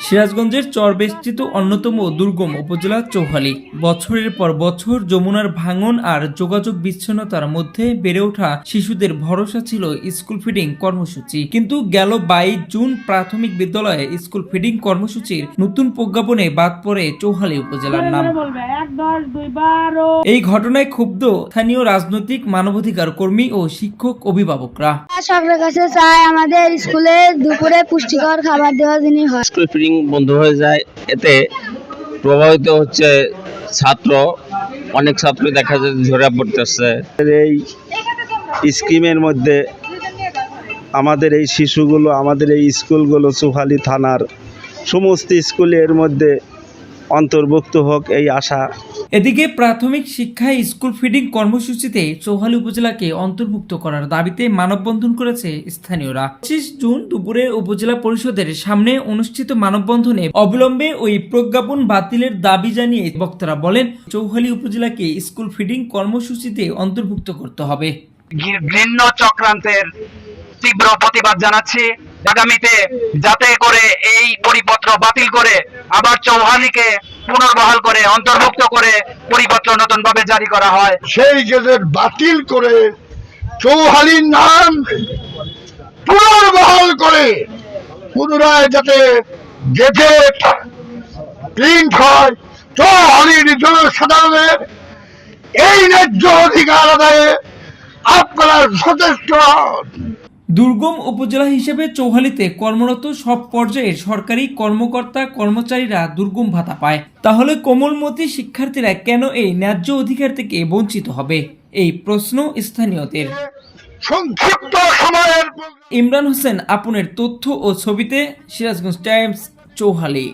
সিরাজগঞ্জের চরবেষ্টিত অন্যতম দুর্গম উপজেলা চৌহালি বছরের পর বছর যমুনার ভাঙন আর যোগাযোগ বিচ্ছিন্নতার মধ্যে বেড়ে ওঠা শিশুদের ভরসা ছিল স্কুল ফিডিং কর্মসূচি। কিন্তু গেল বাইশ জুন প্রাথমিক বিদ্যালয়ে স্কুল ফিডিং কর্মসূচির নতুন প্রজ্ঞাপনে বাদ পড়ে চৌহালি উপজেলার নাম। এই ঘটনায় ক্ষুব্ধ স্থানীয় রাজনৈতিক মানবাধিকার কর্মী ও শিক্ষক অভিভাবকরা। সরকারের কাছে চাই আমাদের স্কুলে দুপুরে পুষ্টিকর খাবার দেওয়া জিনিস হয়। স্কুল ফিডিং বন্ধ হয়ে যায় এতে প্রভাবিত হচ্ছে ছাত্র। অনেক ছাত্র দেখা যায় ঝরে পড়তেছে। এই স্কিমের মধ্যে আমাদের এই শিশুগুলো আমাদের এই স্কুলগুলো সুফালি থানার সমস্ত স্কুলের এর মধ্যে অন্তর্ভুক্ত হোক এই আশা। এদিকে প্রাথমিক শিক্ষায় স্কুল ফিডিং কর্মসূচিতে চৌহালি উপজেলাকে অন্তর্ভুক্ত করার দাবিতে মানববন্ধন করেছে স্থানীয়রা। পঁচিশ জুন দুপুরে উপজেলা পরিষদের সামনে অনুষ্ঠিত মানববন্ধনে অবিলম্বে ওই প্রজ্ঞাপন বাতিলের দাবি জানিয়ে বক্তারা বলেন চৌহালি উপজেলাকে স্কুল ফিডিং কর্মসূচিতে অন্তর্ভুক্ত করতে হবে। ঘৃণ্য চক্রান্তের তীব্র প্রতিবাদ জানাচ্ছি। আগামীতে যাতে করে এই পরিপত্র বাতিল করে আবার চৌহালিকে পুনর্বহাল করে, অন্তর্ভুক্ত করে পরিপত্র নতুন ভাবে জারি করা হয়। সেই গেজেট বাতিল করে চৌহালির নাম পুনর্বহাল করে পুনরায় যাতে গেজেট প্রিন্ট হয় চৌহালির জনসাধারণের এই ন্যায্য অধিকার আদায়ে আপনারা সচেষ্ট দুর্গম উপজেলা হিসেবে চৌহালিতে কর্মরত সব পর্যায়ের সরকারি কর্মকর্তা কর্মচারীরা দুর্গম ভাতা পায়। তাহলে কোমলমতি শিক্ষার্থীরা কেন এই ন্যায্য অধিকার থেকে বঞ্চিত হবে? এই প্রশ্ন স্থানীয়দের। সংক্ষিপ্ত সময়ের ইমরান হোসেন আপনের তথ্য ও ছবিতে সিরাজগঞ্জ টাইমস চৌহালি।